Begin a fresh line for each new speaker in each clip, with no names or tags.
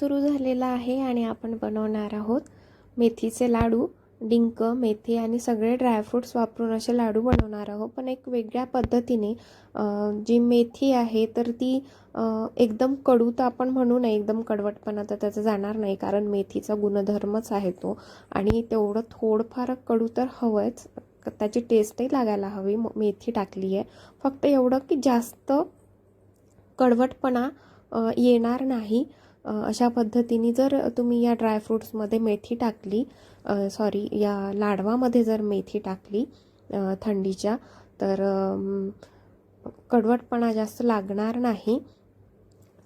सुरू झालेला आहे आणि आपण बनवणार आहोत मेथीचे लाडू. डिंक मेथी आणि सगळे ड्रायफ्रूट्स वापरून असे लाडू बनवणार आहोत. पण एक वेगळ्या पद्धतीने जी मेथी आहे तर ती एकदम कडू तर आपण म्हणू नये. एकदम कडवटपणा तर त्याचं जाणार नाही कारण मेथीचा गुणधर्मच आहे तो. आणि तेवढं थोडंफार कडू तर हवंच. त्याची टेस्टही लागायला हवी. म- मेथी टाकली आहे फक्त एवढं की जास्त कडवटपणा येणार नाही. अशा पद्धतीने जर तुम्ही या ड्रायफ्रूट्समध्ये मेथी टाकली सॉरी या लाडवामध्ये जर मेथी टाकली थंडीच्या तर कडवटपणा जास्त लागणार नाही.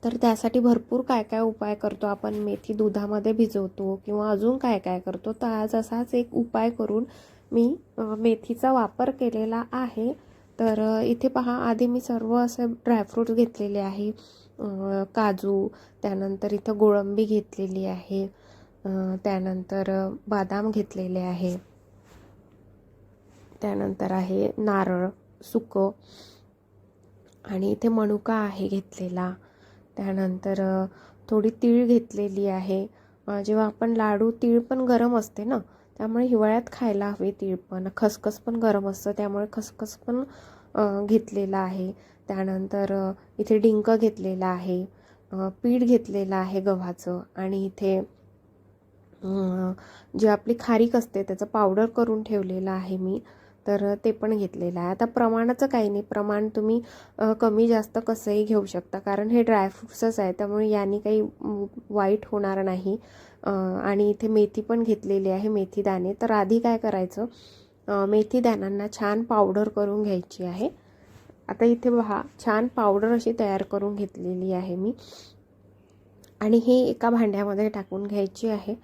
तर त्यासाठी भरपूर काय काय उपाय करतो आपण? मेथी दुधामध्ये भिजवतो किंवा अजून काय काय करतो? तर आज असाच एक उपाय करून मी मेथीचा वापर केलेला आहे. तर इथे पहा आधी मी सर्व असे ड्रायफ्रूट्स घेतलेले आहे. काजू त्यानंतर इथं गोळंबी घेतलेली आहे. त्यानंतर बदाम घेतलेले आहे. त्यानंतर आहे नारळ सुकं आणि इथे मनुका आहे घेतलेला. त्यानंतर थोडी तीळ घेतलेली आहे. जेव्हा आपण लाडू तीळ पण गरम असते ना त्यामुळे हिवाळ्यात खायला हवे तीळ पण खसखस पण गरम असतं त्यामुळे खसखस पण घेतलेलं घेतलेला आहे. त्यानंतर इथे डिंक घेतलेलं आहे पीठ घेतलेलं आहे गव्हाचं आणि इथे जे जी आपली खारीक असते त्याचं पावडर करून ठेवलेलं आहे मी तर ते पण घेतलेलं आहे. आता प्रमाणाचं काही नाही प्रमाण तुम्ही कमी जास्त कसंही घेऊ शकता कारण हे ड्रायफ्रुट्सच आहे त्यामुळे याने काही वाईट होणार नाही. आणि इथे मेथी पण घेतलेली आहे मेथी दाणे. तर आधी काय करायचं? अ, मेथी छान पावडर करून घ्यायची आहे. आता इथे पहा छान पावडर अशी तयार करून घेतलेली आहे मी. आणि हे एका भांड्यामध्ये टाकून घ्यायची आहे.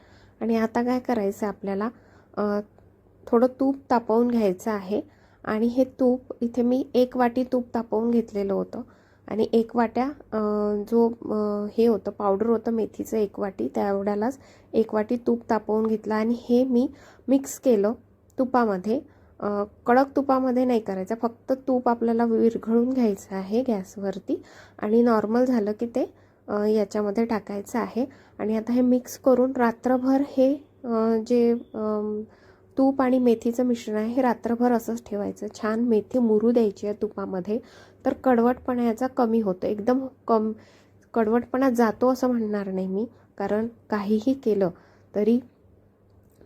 आणि आता काय करायचं आपल्याला? थोडं तूप तापवून घ्यायचं आहे. आणि हे तूप इथे मी एक वाटी तूप तापवून घेतलेलं होतं. आणि एक वाट्या जो हे होतं पावडर होतं मेथीचं एक वाटी त्यावड्यालाच एक वाटी तूप तापवून घेतलं आणि हे मी मिक्स केलं तुपामध्ये. कडक तुपामध्ये नाही करायचं फक्त तूप आपल्याला विरघळून घ्यायचं आहे गॅसवरती आणि नॉर्मल झालं की ते याच्यामध्ये टाकायचं आहे. आणि आता हे मिक्स करून रात्रभर हे जे तूप आणि मेथीचं मिश्रण आहे हे रात्रभर असंच ठेवायचं. छान मेथी मुरू द्यायची आहे तुपामध्ये. तर कडवटपणा याचा कमी होतो. एकदम कम कडवटपणा जातो असं म्हणणार नाही मी. कारण काहीही केलं तरी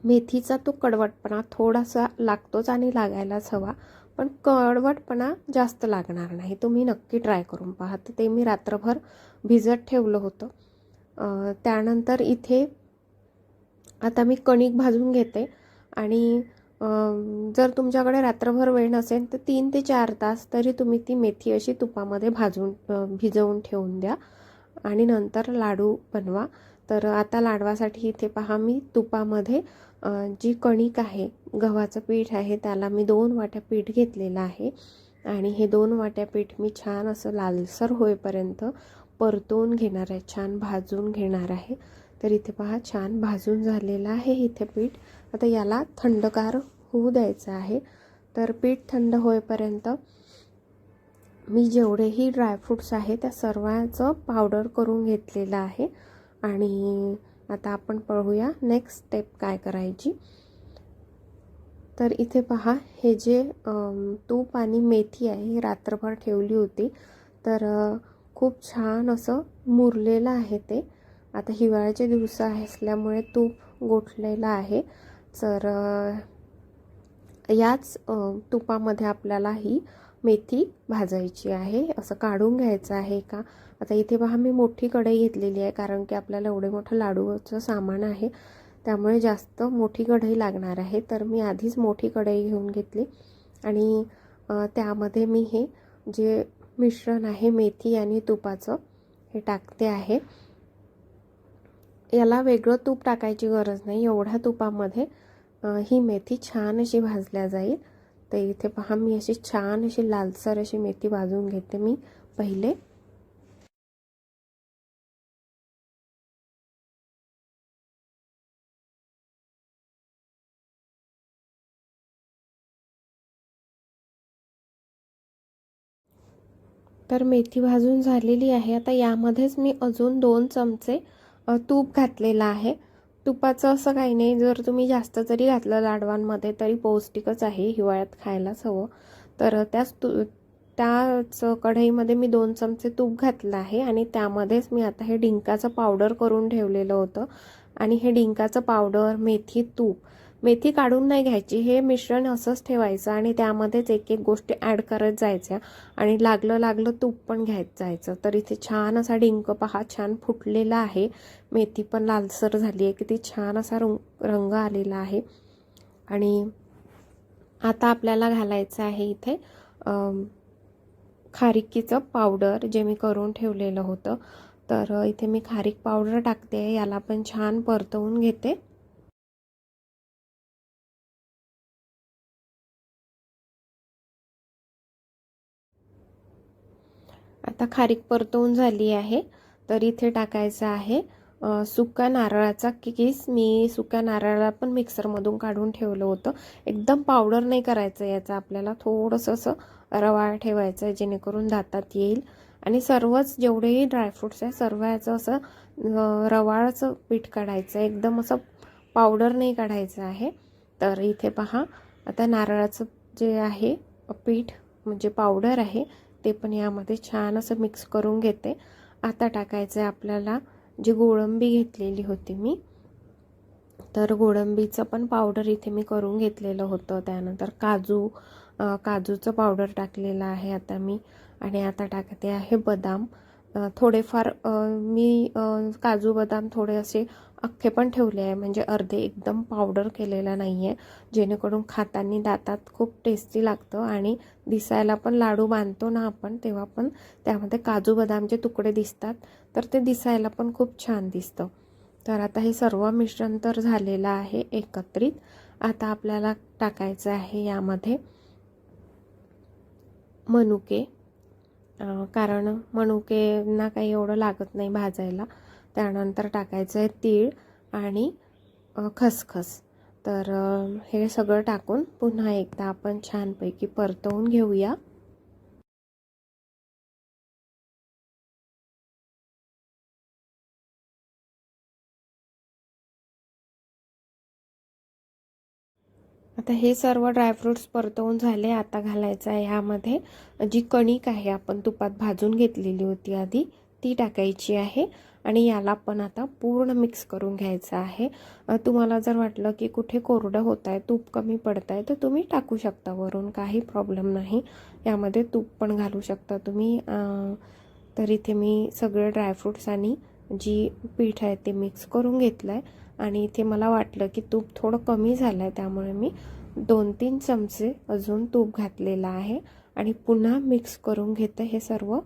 मेथीचा तो कडवटपणा थोडासा लागतोच आणि लागायलाच हवा. पण कडवटपणा जास्त लागणार नाही. तुम्ही नक्की ट्राय करून पहा तर ते मी रात्रभर भिजत ठेवलं होतं. त्यानंतर इथे आता मी कणिक भाजून घेते आणि जर तुमच्याकडे रात्रभर वेळ नसेल तर तीन ते चार तास तरी तुम्ही ती मेथी अशी तुपामध्ये भाजून भिजवून ठेवून द्या. आणि नंतर लाडू बनवा. तर आता लाडवासाठी इथे पहा मी तुपामध्ये जी कणिक आहे गव्हाचं पीठ आहे त्याला मी दोन वाट्या पीठ घेतलेलं आहे. आणि हे दोन वाट्या पीठ मी छान असं लालसर होईपर्यंत परतवून घेणार आहे छान भाजून घेणार आहे. तर इथे पहा छान भाजून झालेलं आहे इथे पीठ. आता याला थंडगार होऊ द्यायचं आहे. तर पीठ थंड होईपर्यंत मी जेवढेही ड्रायफ्रूट्स आहे त्या सर्वांचं पावडर करून घेतलेलं आहे. आणि आता आपण पळूया नेक्स्ट स्टेप काय करायची. तर इथे पहा हे जे तूप आणि मेथी आहे ही रात्रभर ठेवली होती. तर खूप छान असं मुरलेलं आहे ते. आता हिवाळ्याचे दिवस असल्यामुळे तूप गोठलेलं आहे. तर याच तुपामध्ये आपल्याला ही मेथी भाजायची आहे. असं काढून घ्यायचं आहे का? आता इथे पहा मी मोठी कढई घेतलेली आहे कारण की आपल्याला एवढे मोठं लाडूचं सामान आहे. त्यामुळे जास्त मोठी कढई लागणार आहे. तर मी आधीच मोठी कढई घेऊन घेतली. आणि त्यामध्ये मी हे जे मिश्रण आहे मेथी आणि तुपाचं हे टाकते आहे. याला वेगळं तूप टाकायची गरज नाही. एवढ्या तुपामध्ये ही मेथी छान अशी भाजल्या जाईल. तर इथे पहा मी अशी छान अशी लालसर अशी मेथी भाजून घेते मी पहिले. तर मेथी भाजून झालेली आहे. आता यामध्येच मी अजून दोन चमचे तूप घातलेलं आहे. तुपाचं असं काही नाही. जर तुम्ही जास्त जरी घातलं लाडवांमध्ये तरी पौष्टिकच आहे हिवाळ्यात खायलाच हवं. तर त्याच तू त्याच कढईमध्ये मी दोन चमचे तूप घातलं आहे आणि त्यामध्येच मी आता हे डिंकाचं पावडर करून ठेवलेलं होतं. आणि हे डिंकाचं पावडर मेथी तूप मेथी काढून नाही घ्यायची हे मिश्रण असंच ठेवायचं आणि त्यामध्येच एक एक गोष्टी ॲड करत जायच्या आणि लागलं लागलं तूप पण घ्यायचं जायचं. तर इथे छान असा डिंक पहा छान फुटलेला आहे. मेथी पण लालसर झाली आहे किती छान असा रंग रंग आलेला आहे. आणि आता आपल्याला घालायचं आहे इथे खारिकीचं पावडर जे मी करून ठेवलेलं होतं. तर इथे मी खारीक पावडर टाकते याला पण छान परतवून घेते. आता खारीक परतवून झाली आहे. तर इथे टाकायचं आहे सुका नारळाचा किस मी सुक्या नारळाला पण मिक्सरमधून काढून ठेवलं होतं. एकदम पावडर नाही करायचं याचं आपल्याला थोडंसं असं रवाळ ठेवायचं आहे जेणेकरून दातात येईल. आणि सर्वच जेवढेही ड्रायफ्रुट्स आहे सर्व याचं असं रवाळचं पीठ काढायचं आहे. एकदम असं पावडर नाही काढायचं आहे. तर इथे पहा आता नारळाचं जे आहे पीठ म्हणजे पावडर आहे ते पण यामध्ये छान असं मिक्स करून घेते. आता टाकायचं आहे आपल्याला जी गोळंबी घेतलेली होती मी तर गोळंबीचं पण पावडर इथे मी करून घेतलेलं होतं. त्यानंतर काजू काजूचं पावडर टाकलेलं आहे आता मी. आणि आता टाकते आहे बदाम. थोडेफार मी काजू बदाम थोडे असे अख्खे पण ठेवले आहे. म्हणजे अर्धे एकदम पावडर केलेला नाही आहे जेणेकरून खातानी दातात खूप टेस्टी लागतं आणि दिसायला पण लाडू बांधतो ना आपण तेव्हा पण त्यामध्ये काजू बदामचे तुकडे दिसतात. तर ते दिसायला पण खूप छान दिसतं. तर आता हे सर्व मिश्रण तर झालेलं आहे एकत्रित. आता आपल्याला टाकायचं आहे यामध्ये मनुके कारण मनुकेंना काही एवढं लागत नाही भाजायला. त्यानंतर टाकायचं आहे तीळ आणि खसखस. तर हे सगळं टाकून पुन्हा एकदा आपण छानपैकी परतवून घेऊया. आता हे सर्व ड्रायफ्रूट्स परतवून झाले आता घालायचं आहे ह्यामध्ये. जी कणिक आहे आपण तुपात भाजून घेतलेली होती आधी ती टाकायची आहे आणि याला पण आता पूर्ण मिक्स करून घ्यायचं आहे. तुम्हाला जर वाटलं की कुठे कोरडं होत आहे तूप कमी पडत आहे तर तुम्ही टाकू शकता वरून काही प्रॉब्लेम नाही. यामध्ये तूप पण घालू शकता तुम्ही. तर इथे मी सगळे ड्रायफ्रूट्स आणि जी पीठ आहे ते मिक्स करून घेतलं आहे आणि इथे मला वाटलं की तूप थोडं कमी झालं आहे त्यामुळे मी दोन तीन चमचे अजून तूप घातलेलं आहे. आणि पुन्हा मिक्स करून घेते हे सर्व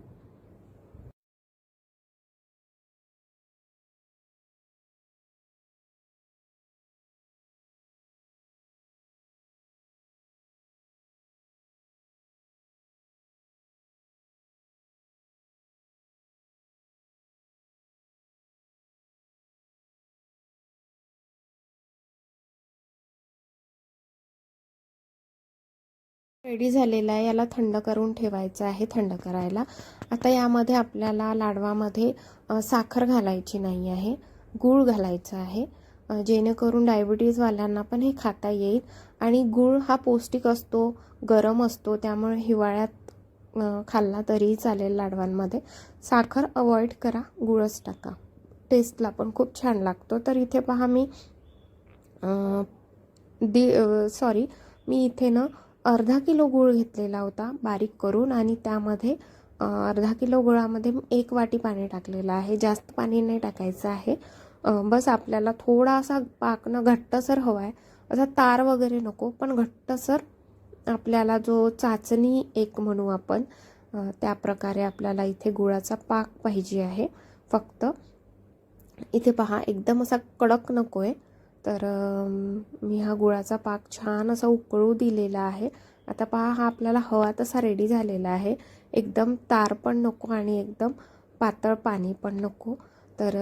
रेडी झालेला आहे. याला थंड करून ठेवायचं आहे थंड करायला. आता यामध्ये आपल्याला लाडवामध्ये साखर घालायची नाही आहे. गूळ घालायचं आहे. जेणेकरून डायबिटीजवाल्यांना पण हे खाता येईल. आणि गूळ हा पौष्टिक असतो गरम असतो त्यामुळे हिवाळ्यात खाल्ला तरीही चालेल लाडवांमध्ये. साखर अवॉइड करा गुळच टाका. टेस्टला पण खूप छान लागतो. तर इथे पहा मी अ, दि सॉरी मी इथे ना अर्धा किलो गूळ घेतलेला होता बारीक करून आणि त्यामध्ये अर्धा किलो गुळामध्ये एक वाटी पाणी टाकलेलं आहे. जास्त पाणी नाही टाकायचं आहे. बस आपल्याला थोडासा पाकनं घट्टसर हवा आहे असा तार वगैरे नको पण घट्टसर आपल्याला जो चाचणी एक म्हणू आपण त्या प्रकारे आपल्याला इथे गुळाचा पाक पाहिजे आहे. फक्त इथे पहा एकदम असा कडक नको आहे तर मी हा गुळाचा पाक छान असा उकळू दिलेला आहे. आता पहा हा आपल्याला हवा तसा रेडी झालेला आहे. एकदम तार पण नको आणि एकदम पातळ पाणी पण नको. तर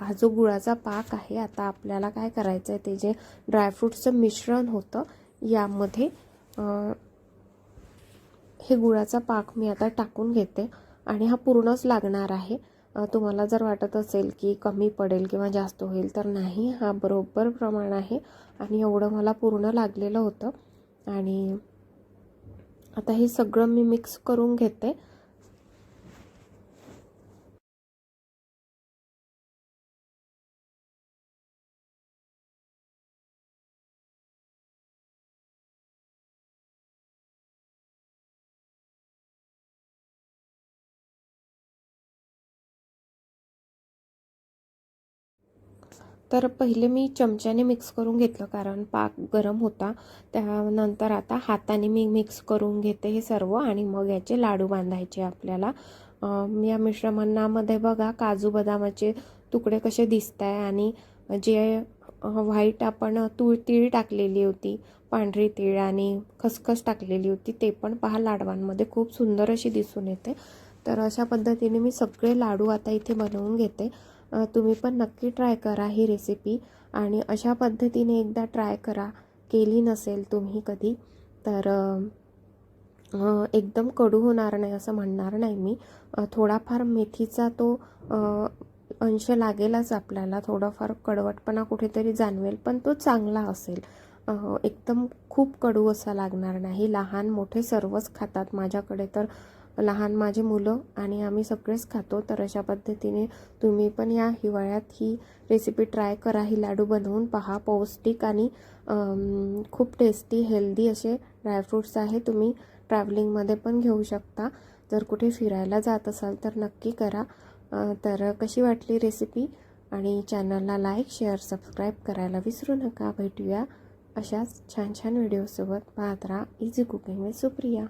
हा जो गुळाचा पाक आहे आता आपल्याला काय करायचं आहे ते जे ड्रायफ्रूटचं मिश्रण होतं यामध्ये हे गुळाचा पाक मी आता टाकून घेते आणि हा पूर्णच लागणार आहे. तुम्हाला जर वाटत असेल की कमी पडेल किंवा जास्त होईल तर नाही. हा बरोबर प्रमाण आहे आणि एवढं मला पूर्ण लागलेलं होतं. आणि आता हे सगळं मी मिक्स करून घेते. तर पहिले मी चमच्याने मिक्स करून घेतलं कारण पाक गरम होता. त्यानंतर आता हाताने मी मिक्स करून घेते हे सर्व आणि मग याचे लाडू बांधायचे आपल्याला. या मिश्रणामध्ये बघा काजू बदामाचे तुकडे कसे दिसत आहे आणि जे व्हाईट आपण तूळ तीळ टाकलेली होती पांढरी तीळ आणि खसखस टाकलेली होती ते पण पहा लाडवांमध्ये खूप सुंदर अशी दिसून येते. तर अशा पद्धतीने मी सगळे लाडू आता इथे बनवून घेते. तुम्ही पण नक्की ट्राय करा ही रेसिपी आणि अशा पद्धतीने एकदा ट्राय करा. केली नसेल तुम्ही कधी तर एकदम कडू होणार नाही असं म्हणणार नाही मी. थोडाफार मेथीचा तो अंश लागेलच आपल्याला थोडाफार कडवटपणा कुठेतरी जाणवेल पण तो चांगला असेल. एकदम खूप कडू असा लागणार नाही. लहान मोठे सर्वच खातात माझ्याकडे तर लहान माझे मुलं आणि आम्ही सगळेच खातो तर अशा पद्धतीने तुम्ही पण या हिवाळ्यात ही रेसिपी ट्राय करा. ही लाडू बनवून पहा. पौष्टिक आणि खूप टेस्टी हेल्दी असे ड्रायफ्रूट्स आहे. तुम्ही ट्रॅव्हलिंगमध्ये पण घेऊ शकता. जर कुठे फिरायला जात असाल तर नक्की करा. तर कशी वाटली रेसिपी आणि चॅनलला लाईक शेअर सबस्क्राईब करायला विसरू नका. भेटूया अशाच छान छान व्हिडिओसोबत पाहत राहा. Easy cooking with Supriya